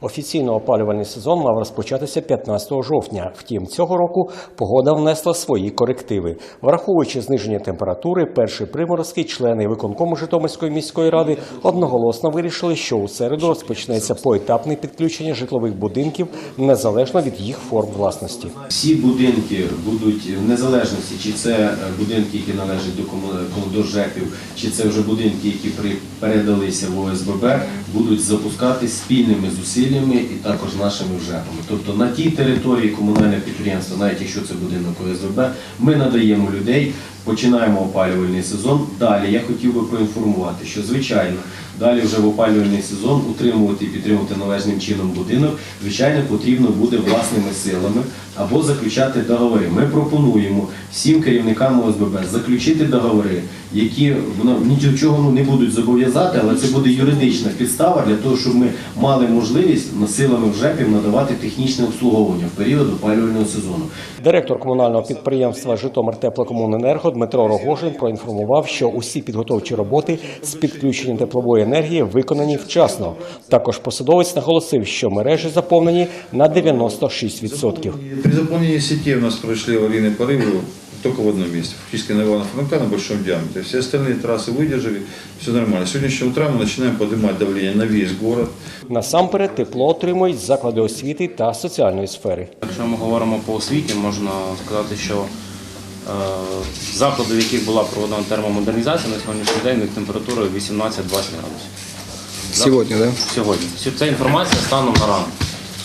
Офіційно опалювальний сезон мав розпочатися 15 жовтня. Втім, цього року погода внесла свої корективи. Враховуючи зниження температури, перші приморозки члени виконкому Житомирської міської ради одноголосно вирішили, що у середу розпочнеться поетапне підключення житлових будинків незалежно від їх форм власності. Всі будинки будуть в незалежності, чи це будинки, які належать до до чи це вже будинки, які передалися в ОСББ, будуть запускатись спільними зусиллями і також нашими ЖЕКами. Тобто на тій території комунальне підприємство, навіть якщо це будинок ОСББ, ми надаємо людей, починаємо опалювальний сезон. Далі я хотів би проінформувати, що звичайно. Далі вже в опалювальний сезон утримувати і підтримувати належним чином будинок, звичайно, потрібно буде власними силами або заключати договори. Ми пропонуємо всім керівникам ОСББ заключити договори, які нічого ну, не будуть зобов'язати, але це буде юридична підстава для того, щоб ми мали можливість на силами ЖЕКів надавати технічне обслуговування в період опалювального сезону. Директор комунального підприємства Житомир Теплокомуненерго Дмитро Рогожин проінформував, що усі підготовчі роботи з підключення теплової енергії виконані вчасно. Також посадовець наголосив, що мережі заповнені на 96%. При заполнении сети у нас прошли аварийные порывы только в одном месте, фактически на Ивана Франка на большом диаметре. Все остальные трассы выдержали, все нормально. С сегодняшнего утра мы начинаем поднимать давление на весь город. Насамперед тепло отримують заклади освіти та соціальної сфери. Якщо ми говоримо по освіті, можна сказати, що е, заклади, в яких була проведена термомодернізація, на сьогоднішній день у них температура 18-20 градусів. Сегодня, да? Сьогодні. Це інформація станом на ранок.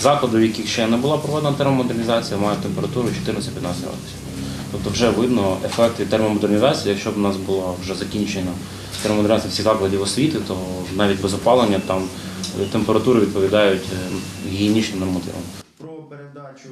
Заклади, в яких ще не була проведена термомодернізація, мають температуру 14-15 градусів. Тобто вже видно ефект від термомодернізації. Якщо б у нас була вже закінчена термомодернізація всіх закладів освіти, то навіть без опалення там е, температури відповідають е, гігієнічним нормативам. Про передачу